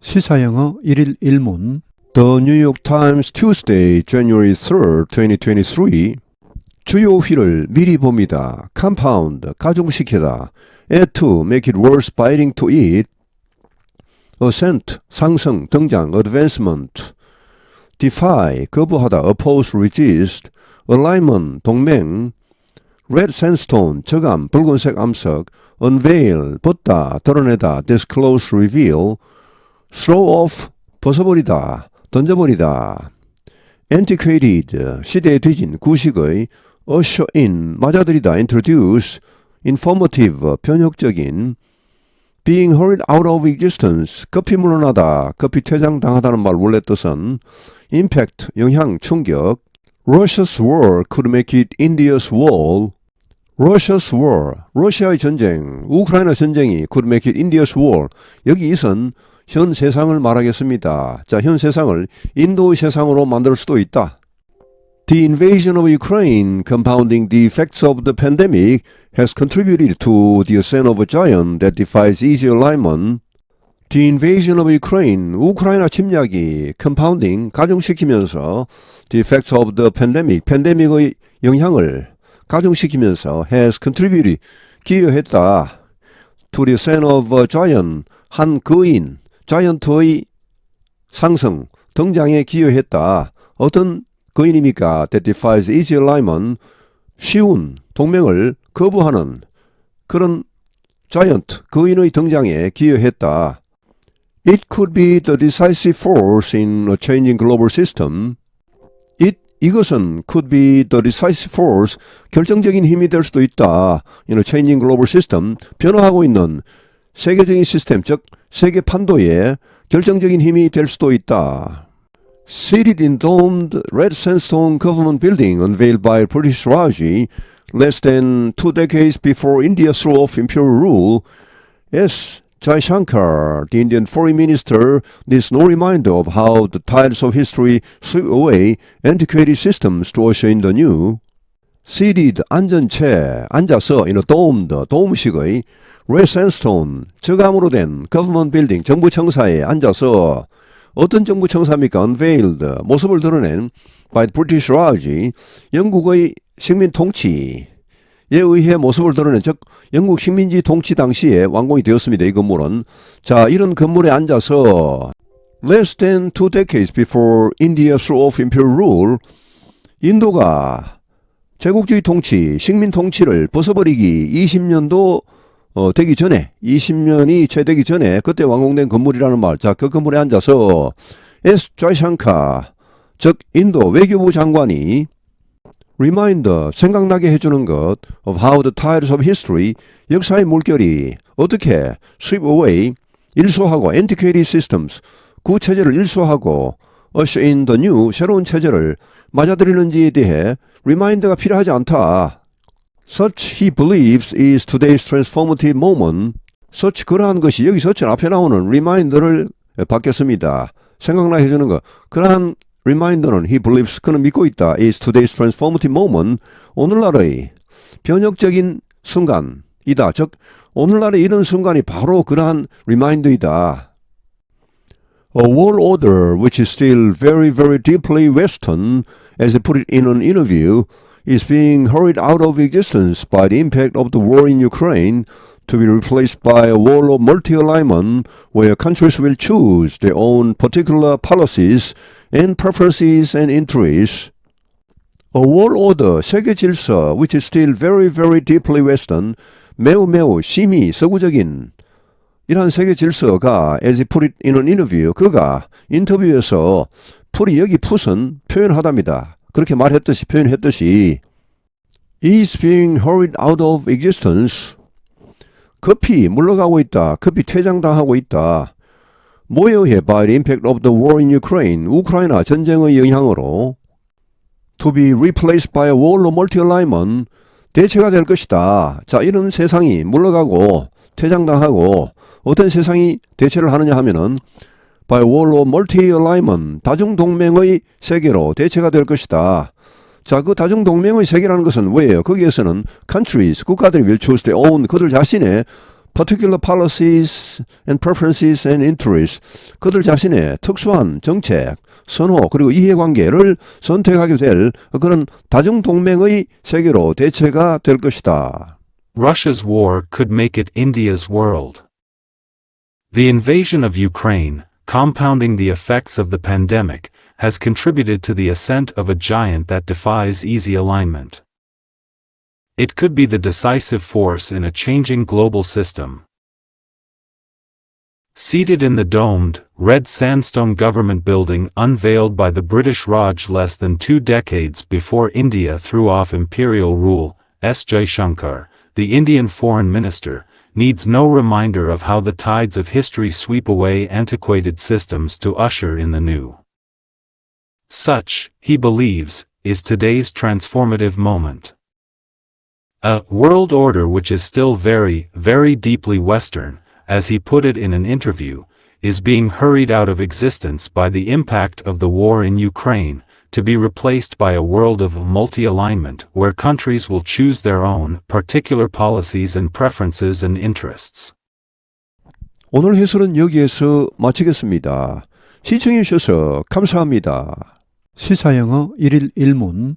시사영어 1일 1문 The New York Times Tuesday, January 3rd, 2023 주요 휘를 미리 봅니다. compound, 가중시키다. add to, make it worse by adding to it. ascent, 상승, 등장, advancement. defy, 거부하다, oppose, resist. alignment, 동맹. red sandstone, 저감, 붉은색 암석. unveil, 벗다, 드러내다, disclose, reveal. Throw off, 벗어버리다, 던져버리다. antiquated, 시대에 뒤진 구식의 usher in, 맞아들이다, introduce, informative, 변혁적인, being hurried out of existence, 급히 물러나다, 급히 퇴장당하다는 말 원래 뜻은 impact, 영향, 충격, Russia's war could make it India's wall, Russia's war, 러시아의 전쟁, 우크라이나 전쟁이 could make it India's war. 여기 이선 현 세상을 말하겠습니다. 자, 현 세상을 인도의 세상으로 만들 수도 있다. The invasion of Ukraine, compounding the effects of the pandemic, has contributed to the ascent of a giant that defies easy alignment. The invasion of Ukraine, 우크라이나 침략이 compounding, 가중시키면서 the effects of the pandemic, 팬데믹의 영향을 가중시키면서 has contributed, 기여했다. to the ascent of a giant, 한 거인, 자이언트의 상승, 등장에 기여했다. 어떤 거인입니까? That defies easy alignment, 쉬운 동맹을 거부하는 그런 자이언트, 거인의 등장에 기여했다. It could be the decisive force in a changing global system. It, 이것은 could be the decisive force, 결정적인 힘이 될 수도 있다. In a changing global system, 변화하고 있는 세계적인 시스템, 즉 세계 판도에 결정적인 힘이 될 수도 있다. Seated in domed red sandstone government building unveiled by British Raj less than two decades before India threw off imperial rule, S. Jaishankar, the Indian foreign minister, needs no reminder of how the tides of history sweep away antiquated systems to usher in the new. Seated, 앉은 채, 앉아서, in a domed, 도움식의 red sandstone, 저감으로 된 government building, 정부 청사에 앉아서 어떤 정부 청사입니까? unveiled, 모습을 드러낸 by British Raj, 영국의 식민 통치에 의해 모습을 드러낸 즉 영국 식민지 통치 당시에 완공이 되었습니다. 이 건물은 자 이런 건물에 앉아서 less than two decades before India threw off imperial rule 인도가 제국주의 통치, 식민 통치를 벗어버리기 20년도 어, 되기 전에 20년이 채 되기 전에 그때 완공된 건물이라는 말. 자, 그 건물에 앉아서 에스 좌이샹카 즉 인도 외교부 장관이 reminder 생각나게 해주는 것 of how the tides of history 역사의 물결이 어떻게 sweep away 일소하고 antiquated systems 구 체제를 일소하고 usher in the new 새로운 체제를 맞아들이는지에 대해 리마인드가 필요하지 않다. Such he believes is today's transformative moment. such 그러한 것이 여기 such 앞에 나오는 리마인드를 받겠습니다. 생각나 해주는 것. 그러한 리마인드는 he believes 그는 믿고 있다. is today's transformative moment. 오늘날의 변혁적인 순간이다. 즉 오늘날의 이런 순간이 바로 그러한 리마인드이다. A world order which is still very, very deeply Western, as he put it in an interview, is being hurried out of existence by the impact of the war in Ukraine to be replaced by a world of multi-alignment where countries will choose their own particular policies and preferences and interests. A world order, 세계 질서, which is still very, very deeply Western, 매우 매우 심히 서구적인 이러한 세계 질서가 as he put it in an interview 그가 인터뷰에서 풀이 여기 풋은 표현하답니다. 그렇게 말했듯이 표현했듯이 is being hurried out of existence 급히 물러가고 있다. 급히 퇴장당하고 있다. 의해 by the impact of the war in Ukraine 우크라이나 전쟁의 영향으로 to be replaced by a wall of multi-alignment 대체가 될 것이다. 자 이런 세상이 물러가고 퇴장당하고 어떤 세상이 대체를 하느냐 하면은 by wall of multi-alignment 다중동맹의 세계로 대체가 될 것이다. 자, 그 다중동맹의 세계라는 것은 왜예요? 거기에서는 countries, 국가들이 will choose their own, 그들 자신의 particular policies and preferences and interests 그들 자신의 특수한 정책, 선호 그리고 이해관계를 선택하게 될 그런 다중동맹의 세계로 대체가 될 것이다. Russia's war could make it India's world. The invasion of Ukraine, compounding the effects of the pandemic, has contributed to the ascent of a giant that defies easy alignment. It could be the decisive force in a changing global system. Seated in the domed, red sandstone government building unveiled by the British Raj less than two decades before India threw off imperial rule, S. J. Shankar, the Indian foreign minister, needs no reminder of how the tides of history sweep away antiquated systems to usher in the new. Such, he believes, is today's transformative moment. A world order which is still very, very deeply Western, as he put it in an interview, is being hurried out of existence by the impact of the war in Ukraine, to be replaced by a world of multi-alignment where countries will choose their own particular policies and preferences and interests. 오늘 해설은 여기에서 마치겠습니다. 시청해 주셔서 감사합니다. 시사영어 1일 1문